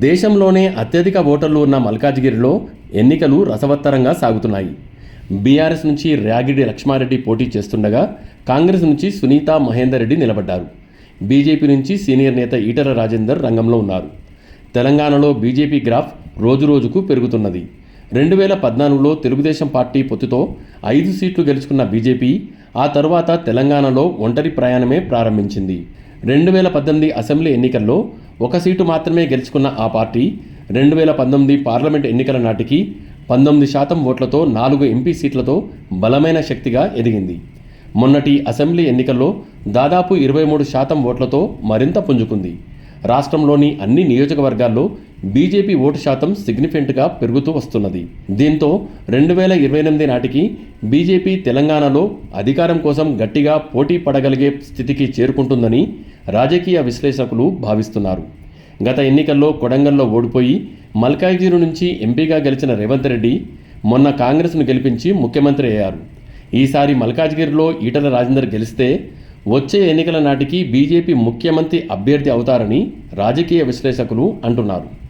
దేశంలోనే అత్యధిక ఓటర్లు ఉన్న మల్కాజ్గిరిలో ఎన్నికలు రసవత్తరంగా సాగుతున్నాయి. బీఆర్ఎస్ నుంచి ర్యాగిడి లక్ష్మారెడ్డి పోటీ చేస్తుండగా కాంగ్రెస్ నుంచి సునీత మహేందర్ రెడ్డి నిలబడ్డారు. బీజేపీ నుంచి సీనియర్ నేత ఈటల రాజేందర్ రంగంలో ఉన్నారు. తెలంగాణలో బీజేపీ గ్రాఫ్ రోజురోజుకు పెరుగుతున్నది. రెండు వేల పద్నాలుగులో తెలుగుదేశం పార్టీ పొత్తుతో ఐదు సీట్లు గెలుచుకున్న బీజేపీ ఆ తర్వాత తెలంగాణలో ఒంటరి ప్రయాణమే ప్రారంభించింది. రెండు వేల పద్దెనిమిది అసెంబ్లీ ఎన్నికల్లో ఒక సీటు మాత్రమే గెలుచుకున్న ఆ పార్టీ రెండు వేల పంతొమ్మిది పార్లమెంట్ ఎన్నికల నాటికి పంతొమ్మిది శాతం ఓట్లతో నాలుగు ఎంపీ సీట్లతో బలమైన శక్తిగా ఎదిగింది. మొన్నటి అసెంబ్లీ ఎన్నికల్లో దాదాపు ఇరవై మూడు శాతం ఓట్లతో మరింత పుంజుకుంది. రాష్ట్రంలోని అన్ని నియోజకవర్గాల్లో బీజేపీ ఓటు శాతం సిగ్నిఫికెంట్గా పెరుగుతూ వస్తున్నది. దీంతో రెండు వేల ఇరవై ఎనిమిది నాటికి బీజేపీ తెలంగాణలో అధికారం కోసం గట్టిగా పోటీ పడగలిగే స్థితికి చేరుకుంటుందని రాజకీయ విశ్లేషకులు భావిస్తున్నారు. గత ఎన్నికల్లో కొడంగల్లో ఓడిపోయి మల్కాజ్గిరి నుంచి ఎంపీగా గెలిచిన రేవంత్ రెడ్డి మొన్న కాంగ్రెస్ను గెలిపించి ముఖ్యమంత్రి అయ్యారు. ఈసారి మల్కాజ్గిరిలో ఈటల రాజేందర్ గెలిస్తే వచ్చే ఎన్నికల నాటికి బీజేపీ ముఖ్యమంత్రి అభ్యర్థి అవుతారని రాజకీయ విశ్లేషకులు అంటున్నారు.